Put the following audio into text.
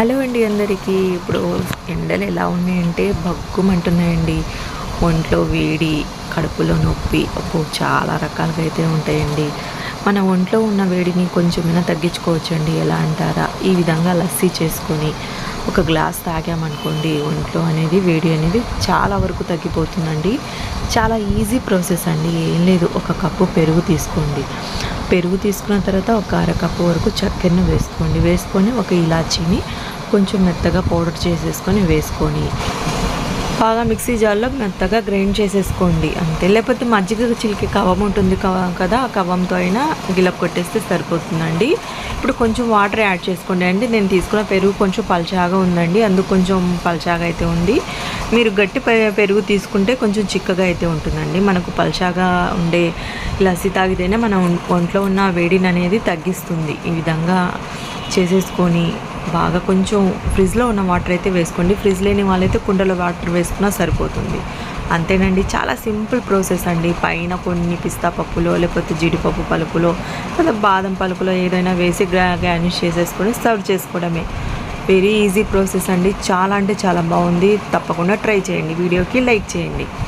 Hello అండి అందరికీ. ఇప్పుడు ఎండలు ఎలా ఉన్నాయంటే భగ్గుమంటున్నాయండి. ఒంట్లో వేడి కడుపులో నొప్పి అప్పుడు చాలా రకాలుగా అయితే ఉంటాయండి. మన ఒంట్లో ఉన్న వేడిని కొంచెమైనా తగ్గించుకోవచ్చండి. ఎలా అంటారా? ఈ విధంగా లస్సీ చేసుకొని ఒక గ్లాస్ తాగామనుకోండి ఒంట్లో అనేది వేడి అనేది చాలా వరకు తగ్గిపోతుందండి. చాలా ఈజీ ప్రాసెస్ అండి. ఏం లేదు ఒక కప్పు పెరుగు తీసుకోండి. పెరుగు తీసుకున్న తర్వాత ఒక అరకప్పు వరకు చక్కెరను వేసుకోండి. వేసుకొని ఒక ఇలాచీని కొంచెం మెత్తగా పౌడర్ చేసేసుకొని వేసుకొని బాగా మిక్సీ జార్లో మెత్తగా గ్రైండ్ చేసేసుకోండి. అంతే. లేకపోతే మజ్జిగ చిలికి కవం ఉంటుంది కదా ఆ కవంతో అయినా గిలప్ కొట్టేస్తే సరిపోతుందండి. ఇప్పుడు కొంచెం వాటర్ యాడ్ చేసుకోండి అండి. నేను తీసుకున్న పెరుగు కొంచెం పల్చాగా ఉందండి. అందుకు కొంచెం పల్చాగా అయితే ఉంది. మీరు గట్టి పె- పెరుగు తీసుకుంటే కొంచెం చిక్కగా అయితే ఉంటుందండి. మనకు పల్చాగా ఉండే లస్సీ తాగితేనే మన ఒంట్లో ఉన్న వేడిని అనేది తగ్గిస్తుంది. ఈ విధంగా చేసేసుకొని బాగా కొంచెం ఫ్రిడ్జ్లో ఉన్న వాటర్ అయితే వేసుకోండి. ఫ్రిడ్జ్ లేని వాళ్ళైతే కుండలో వాటర్ వేసుకున్నా సరిపోతుంది. అంతేనండి చాలా సింపుల్ ప్రాసెస్ అండి. పైన కొన్ని పిస్తా పప్పులో లేకపోతే జీడిపప్పు పలుకులో లేదా బాదం పలుకులో ఏదైనా వేసి గ్రానిష్ చేసేసుకొని సర్వ్ చేసుకోవడమే. వెరీ ఈజీ ప్రాసెస్ అండి. చాలా అంటే చాలా బాగుంది. తప్పకుండా ట్రై చేయండి. వీడియోకి లైక్ చేయండి.